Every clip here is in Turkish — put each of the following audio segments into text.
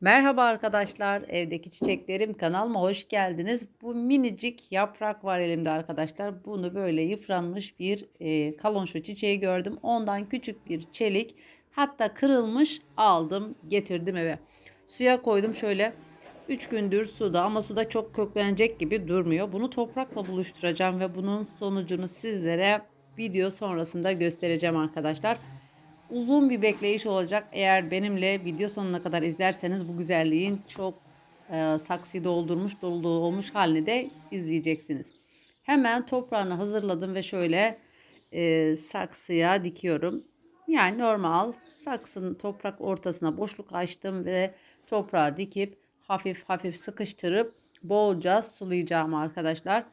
Merhaba arkadaşlar, evdeki çiçeklerim kanalıma hoş geldiniz. Bu minicik yaprak var elimde arkadaşlar. Bunu böyle yıpranmış bir e, kalonşo çiçeği gördüm. Ondan küçük bir çelik, hatta kırılmış aldım, getirdim eve. Suya koydum şöyle 3 gündür suda ama suda çok köklenecek gibi durmuyor. Bunu toprakla buluşturacağım ve bunun sonucunu sizlere video sonrasında göstereceğim arkadaşlar uzun bir bekleyiş olacak. Eğer benimle video sonuna kadar izlerseniz bu güzelliğin çok e, saksıyı doldurmuş, dolu olmuş halini de izleyeceksiniz. Hemen toprağını hazırladım ve şöyle e, saksıya dikiyorum. Yani normal saksının toprak ortasına boşluk açtım ve toprağa dikip hafif hafif sıkıştırıp bolca sulayacağım arkadaşlar.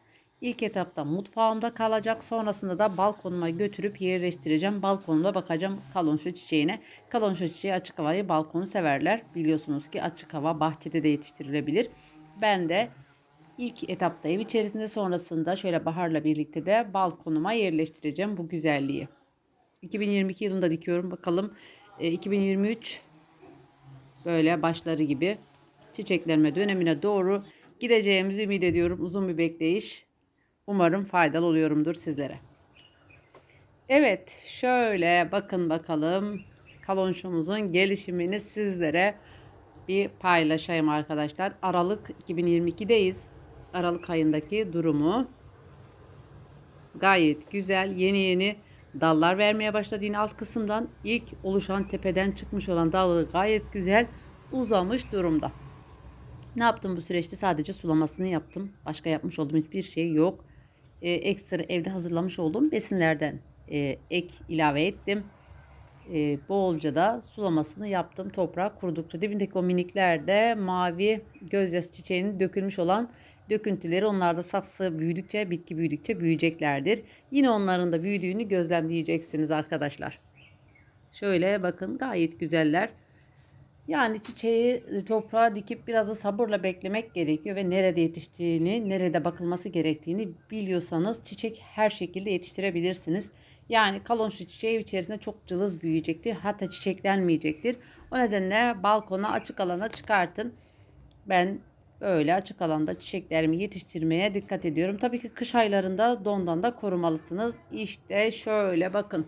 İlk etapta mutfağımda kalacak. Sonrasında da balkonuma götürüp yerleştireceğim. Balkonumda bakacağım kalonşo çiçeğine. Kalonşo çiçeği açık havayı balkonu severler. Biliyorsunuz ki açık hava bahçede de yetiştirilebilir. Ben de ilk etapta ev içerisinde sonrasında şöyle baharla birlikte de balkonuma yerleştireceğim bu güzelliği. 2022 yılında dikiyorum. Bakalım 2023 böyle başları gibi çiçeklenme dönemine doğru gideceğimizi ümit ediyorum. Uzun bir bekleyiş. Umarım faydalı oluyorumdur sizlere. Evet şöyle bakın bakalım kalonşomuzun gelişimini sizlere bir paylaşayım arkadaşlar. Aralık 2022'deyiz. Aralık ayındaki durumu gayet güzel. Yeni yeni dallar vermeye başladı. Yine alt kısımdan ilk oluşan tepeden çıkmış olan dalı gayet güzel uzamış durumda. Ne yaptım bu süreçte? Sadece sulamasını yaptım. Başka yapmış olduğum hiçbir şey yok e, ekstra evde hazırlamış olduğum besinlerden e, ek ilave ettim. E, bolca da sulamasını yaptım. Toprak kurudukça dibindeki o miniklerde mavi gözyaşı çiçeğinin dökülmüş olan döküntüleri onlarda saksı büyüdükçe bitki büyüdükçe büyüyeceklerdir. Yine onların da büyüdüğünü gözlemleyeceksiniz arkadaşlar. Şöyle bakın gayet güzeller. Yani çiçeği e, toprağa dikip biraz da sabırla beklemek gerekiyor ve nerede yetiştiğini, nerede bakılması gerektiğini biliyorsanız çiçek her şekilde yetiştirebilirsiniz. Yani kalonşu çiçeği içerisinde çok cılız büyüyecektir. Hatta çiçeklenmeyecektir. O nedenle balkona açık alana çıkartın. Ben böyle açık alanda çiçeklerimi yetiştirmeye dikkat ediyorum. Tabii ki kış aylarında dondan da korumalısınız. İşte şöyle bakın.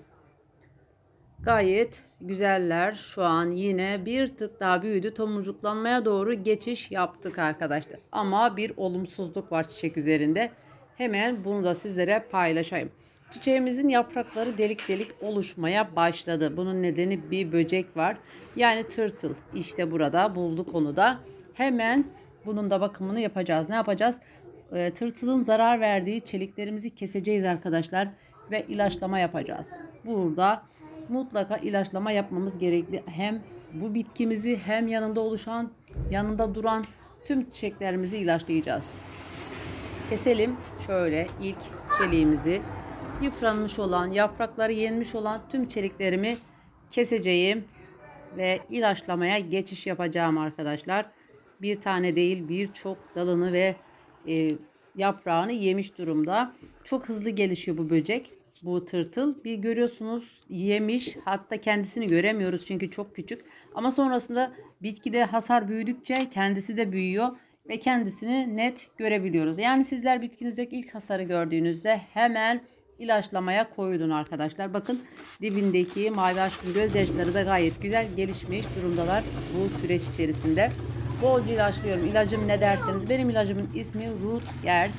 Gayet güzeller. Şu an yine bir tık daha büyüdü. Tomurcuklanmaya doğru geçiş yaptık arkadaşlar. Ama bir olumsuzluk var çiçek üzerinde. Hemen bunu da sizlere paylaşayım. Çiçeğimizin yaprakları delik delik oluşmaya başladı. Bunun nedeni bir böcek var. Yani tırtıl. İşte burada bulduk onu da. Hemen bunun da bakımını yapacağız. Ne yapacağız? E, tırtılın zarar verdiği çeliklerimizi keseceğiz arkadaşlar. Ve ilaçlama yapacağız. Burada mutlaka ilaçlama yapmamız gerekli. Hem bu bitkimizi hem yanında oluşan, yanında duran tüm çiçeklerimizi ilaçlayacağız. Keselim şöyle ilk çeliğimizi. Yıpranmış olan, yaprakları yenmiş olan tüm çeliklerimi keseceğim ve ilaçlamaya geçiş yapacağım arkadaşlar. Bir tane değil birçok dalını ve e, yaprağını yemiş durumda. Çok hızlı gelişiyor bu böcek bu tırtıl. Bir görüyorsunuz yemiş hatta kendisini göremiyoruz çünkü çok küçük. Ama sonrasında bitkide hasar büyüdükçe kendisi de büyüyor ve kendisini net görebiliyoruz. Yani sizler bitkinizdeki ilk hasarı gördüğünüzde hemen ilaçlamaya koyulun arkadaşlar. Bakın dibindeki mavi aşkın gözyaşları da gayet güzel gelişmiş durumdalar bu süreç içerisinde. Bolca ilaçlıyorum. İlacım ne derseniz benim ilacımın ismi Root Years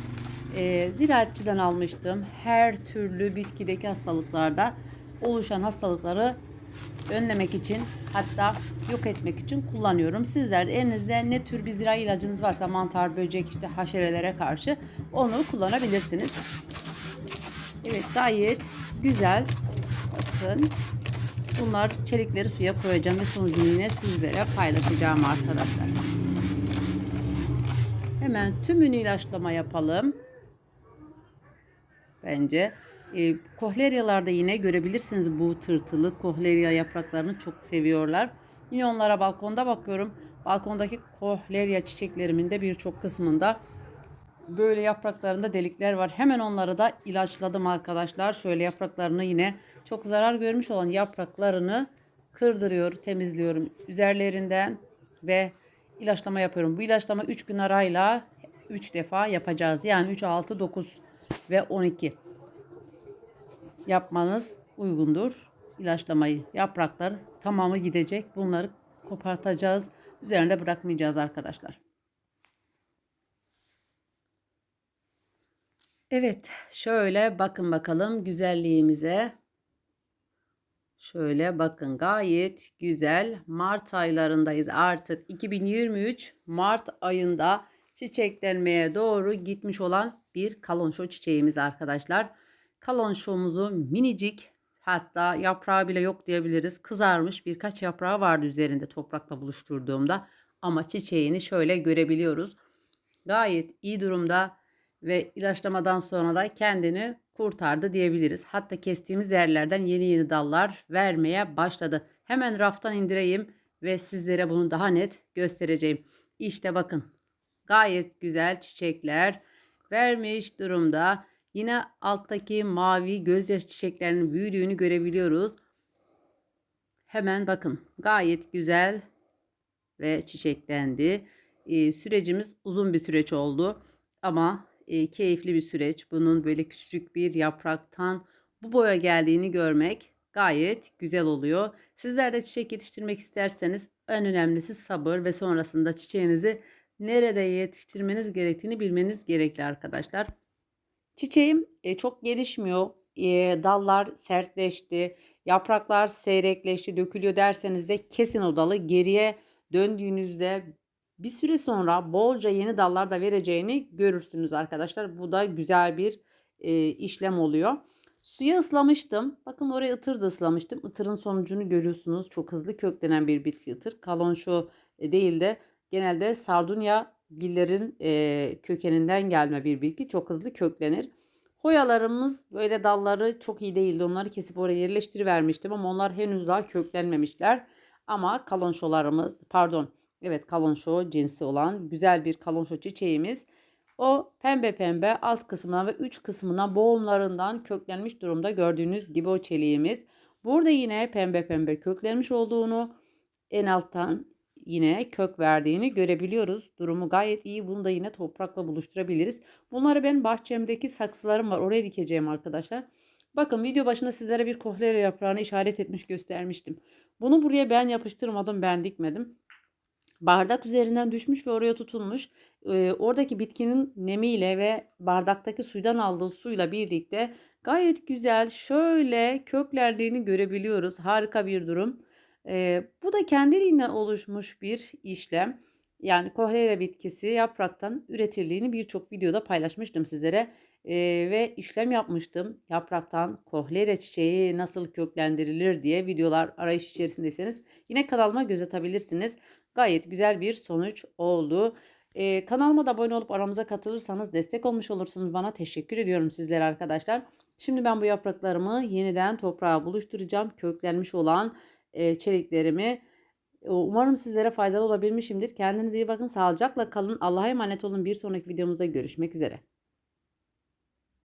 e, ziraatçıdan almıştım. Her türlü bitkideki hastalıklarda oluşan hastalıkları önlemek için hatta yok etmek için kullanıyorum. Sizler de elinizde ne tür bir zira ilacınız varsa mantar, böcek, işte haşerelere karşı onu kullanabilirsiniz. Evet gayet güzel. Bakın bunlar çelikleri suya koyacağım ve sonucunu yine sizlere paylaşacağım arkadaşlar. Hemen tümünü ilaçlama yapalım bence. E, kohleryalarda yine görebilirsiniz bu tırtılı kohlerya yapraklarını çok seviyorlar. Yine onlara balkonda bakıyorum. Balkondaki kohlerya çiçeklerimin de birçok kısmında böyle yapraklarında delikler var. Hemen onları da ilaçladım arkadaşlar. Şöyle yapraklarını yine çok zarar görmüş olan yapraklarını kırdırıyor, temizliyorum. Üzerlerinden ve ilaçlama yapıyorum. Bu ilaçlama 3 gün arayla 3 defa yapacağız. Yani 3, 6, 9 ve 12 yapmanız uygundur. İlaçlamayı yapraklar tamamı gidecek. Bunları kopartacağız. Üzerinde bırakmayacağız arkadaşlar. Evet, şöyle bakın bakalım güzelliğimize. Şöyle bakın gayet güzel. Mart aylarındayız artık. 2023 Mart ayında çiçeklenmeye doğru gitmiş olan bir kalonşo çiçeğimiz arkadaşlar. Kalonşomuzu minicik hatta yaprağı bile yok diyebiliriz. Kızarmış birkaç yaprağı vardı üzerinde toprakla buluşturduğumda. Ama çiçeğini şöyle görebiliyoruz. Gayet iyi durumda ve ilaçlamadan sonra da kendini kurtardı diyebiliriz. Hatta kestiğimiz yerlerden yeni yeni dallar vermeye başladı. Hemen raftan indireyim ve sizlere bunu daha net göstereceğim. İşte bakın gayet güzel çiçekler vermiş durumda. Yine alttaki mavi gözyaşı çiçeklerinin büyüdüğünü görebiliyoruz. Hemen bakın gayet güzel ve çiçeklendi. Ee, sürecimiz uzun bir süreç oldu ama e, keyifli bir süreç. Bunun böyle küçücük bir yapraktan bu boya geldiğini görmek gayet güzel oluyor. Sizler de çiçek yetiştirmek isterseniz en önemlisi sabır ve sonrasında çiçeğinizi nerede yetiştirmeniz gerektiğini bilmeniz gerekli arkadaşlar. Çiçeğim e, çok gelişmiyor. E, dallar sertleşti, yapraklar seyrekleşti, dökülüyor derseniz de kesin o dalı geriye döndüğünüzde bir süre sonra bolca yeni dallar da vereceğini görürsünüz arkadaşlar. Bu da güzel bir e, işlem oluyor. Suya ıslamıştım. Bakın oraya ıtır da ıslamıştım. Itırın sonucunu görüyorsunuz. Çok hızlı köklenen bir bitki ıtır. Kalonşo e, değil de genelde sardunya gillerin e, kökeninden gelme bir bitki. Çok hızlı köklenir. Hoyalarımız böyle dalları çok iyi değildi. Onları kesip oraya yerleştirivermiştim ama onlar henüz daha köklenmemişler. Ama kalonşolarımız pardon Evet kalonşo cinsi olan güzel bir kalonşo çiçeğimiz. O pembe pembe alt kısmına ve üç kısmına boğumlarından köklenmiş durumda gördüğünüz gibi o çeliğimiz. Burada yine pembe pembe köklenmiş olduğunu en alttan yine kök verdiğini görebiliyoruz. Durumu gayet iyi. Bunu da yine toprakla buluşturabiliriz. Bunları ben bahçemdeki saksılarım var. Oraya dikeceğim arkadaşlar. Bakın video başında sizlere bir kohlera yaprağını işaret etmiş göstermiştim. Bunu buraya ben yapıştırmadım ben dikmedim bardak üzerinden düşmüş ve oraya tutunmuş. Ee, oradaki bitkinin nemiyle ve bardaktaki suydan aldığı suyla birlikte gayet güzel şöyle köklendiğini görebiliyoruz. Harika bir durum. Ee, bu da kendiliğinden oluşmuş bir işlem. Yani kohlera bitkisi yapraktan üretildiğini birçok videoda paylaşmıştım sizlere. Ee, ve işlem yapmıştım. Yapraktan kohlera çiçeği nasıl köklendirilir diye videolar arayış içerisindeyseniz yine kanalıma göz atabilirsiniz. Gayet güzel bir sonuç oldu. Ee, kanalıma da abone olup aramıza katılırsanız destek olmuş olursunuz. Bana teşekkür ediyorum sizlere arkadaşlar. Şimdi ben bu yapraklarımı yeniden toprağa buluşturacağım. Köklenmiş olan e, çeliklerimi. Umarım sizlere faydalı olabilmişimdir. Kendinize iyi bakın. Sağlıcakla kalın. Allah'a emanet olun. Bir sonraki videomuzda görüşmek üzere.